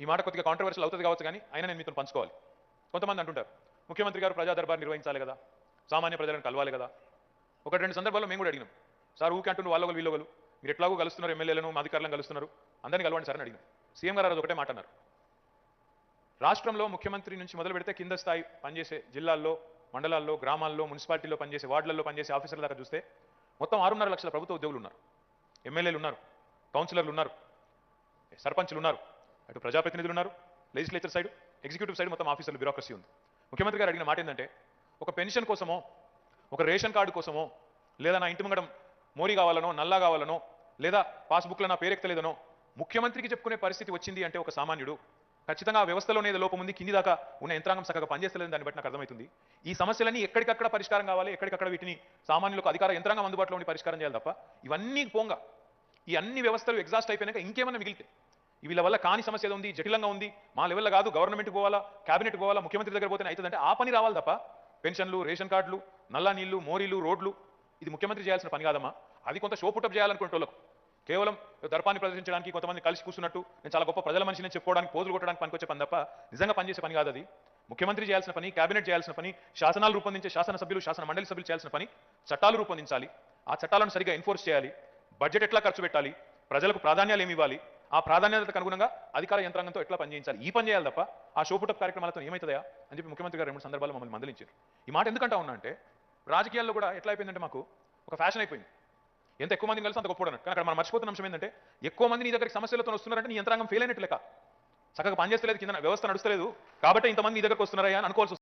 ఈ మాట కొద్దిగా కాంట్రవర్షియల్ అవుతుంది కావచ్చు కానీ అయినా నేను మీతో పంచుకోవాలి. కొంతమంది అంటుంటారు ముఖ్యమంత్రి గారు ప్రజా దర్బార్ నిర్వహించాలి కదా సామాన్య ప్రజలను కలవాలి కదా. ఒకటి రెండు సందర్భాల్లో మేము కూడా అడిగినాం సార్ ఊకే అంటున్న వాళ్ళొకరు వీళ్ళొకరు మీరు ఎట్లాగో కలుస్తున్నారు ఎమ్మెల్యేలను మా అధికారులను కలుస్తున్నారు అందరినీ కలవండి సార్ అని అడిగినాం. సీఎం గారు అది ఒకటే మాట అన్నారు. రాష్ట్రంలో ముఖ్యమంత్రి నుంచి మొదలు పెడితే కింద స్థాయి పనిచేసే జిల్లాల్లో మండలాల్లో గ్రామాల్లో మున్సిపాలిటీలో పనిచేసే వార్డులలో పనిచేసే ఆఫీసర్ల దాకా చూస్తే మొత్తం ఆరున్నర లక్షల ప్రభుత్వ ఉద్యోగులు ఉన్నారు. ఎమ్మెల్యేలు ఉన్నారు కౌన్సిలర్లు ఉన్నారు సర్పంచ్లు ఉన్నారు. అటు ప్రజాప్రతినిధులు ఉన్నారు లెజిస్లేచర్ సైడ్ ఎగ్జిక్యూటివ్ సైడ్ మొత్తం ఆఫీసర్లు బ్యూరోక్రసీ ఉంది. ముఖ్యమంత్రి గారు అడిగిన మాట ఏంటంటే ఒక పెన్షన్ కోసమో ఒక రేషన్ కార్డు కోసమో లేదా నా ఇంటి ముంగడం మోరీ కావాలనో నల్లా కావాలనో లేదా పాస్బుక్లో నా పేరెక్కలేదనో ముఖ్యమంత్రికి చెప్పుకునే పరిస్థితి వచ్చింది అంటే ఒక సామాన్యుడు ఖచ్చితంగా ఆ వ్యవస్థలోనే ఏదో లోపం ఉంది కింది దాకా ఉన్న యంత్రాంగం చక్కగా పనిచేస్తలేదని దాన్ని బట్టి నాకు అర్థమవుతుంది. ఈ సమస్యలన్నీ ఎక్కడికక్కడ పరిష్కారం కావాలి ఎక్కడికక్కడ వీటిని సామాన్యులకు అధికార యంత్రాంగం అందుబాటులో ఉండి పరిష్కారం చేయాలి తప్ప ఇవన్నీ పోంగా. ఈ అన్ని వ్యవస్థలు ఎగ్జాస్ట్ అయిపోయినాక ఇంకేమైనా మిగిలితే వీళ్ళ వల్ల కాని సమస్య ఏదో ఉంది జటిలంగా ఉంది. మా లెవెల్లో కాదు గవర్నమెంట్ పోవాలా క్యాబినెట్ పోవాలా ముఖ్యమంత్రి దగ్గర పోతే అవుతుందంటే ఆ పని రావాలి తప్ప. పెన్షన్లు రేషన్ కార్డులు నల్ల నీళ్ళు మోరీలు రోడ్లు ఇది ముఖ్యమంత్రి చేయాల్సిన పని కాదమ్మా. అది కొంత షో పుట్టప్ చేయాలనుకునే కేవలం దర్పాన్ని ప్రదర్శించడానికి కొంతమంది కలిసి కూర్చున్నట్టు నేను చాలా గొప్ప ప్రజల మనిషిని చెప్పుకోవడానికి పోజులు కొట్టడానికి పనికొచ్చే పని తప్ప నిజంగా పనిచేసే పని కాదు అది. ముఖ్యమంత్రి చేయాల్సిన పని కేబినెట్ చేయాల్సిన పని శాసనాలు రూపొందించే శాసనసభ్యులు శాసన మండలి సభ్యులు చేయాల్సిన పని చట్టాలు రూపొందించాలి. ఆ చట్టాలను సరిగా ఎన్ఫోర్స్ చేయాలి. బడ్జెట్ ఎట్లా ఖర్చు పెట్టాలి? ప్రజలకు ప్రాధాన్యాలు ఏమి ఇవ్వాలి? ఆ ప్రాధాన్యతకు అనుగుణంగా అధికార యంత్రాంగంతో ఎట్లా పనిచేయించాలి ఈ పని చేయాలి తప్ప ఆ షోపుటప్ కార్యక్రమాలతో ఏమవుతుందా అని చెప్పి ముఖ్యమంత్రి గారు రెండు సందర్భాల్లో మమ్మల్ని మందలించారు. ఈ మాట ఎందుకంటా ఉన్నా అంటే రాజకీయాల్లో కూడా ఎట్లా అయిపోయిందంటే మాకు ఒక ఫ్యాషన్ అయిపోయింది. ఎంత ఎక్కువ మందిని కలిసి అంత గొప్ప కానీ అక్కడ మనం మర్చిపోతున్న అంశం ఏంటంటే ఎక్కువ మంది నీ దగ్గరికి సమస్యలతో వస్తున్నారంటే నీ యంత్రాంగం ఫెయిల్ అయినట్టు లెక్క. చక్కగా పనిచేస్తలేదు కింద వ్యవస్థ నడుస్తలేదు. కాబట్టి ఇంతమంది నీ దగ్గరకు వస్తున్నారా అని అనుకోవాల్సి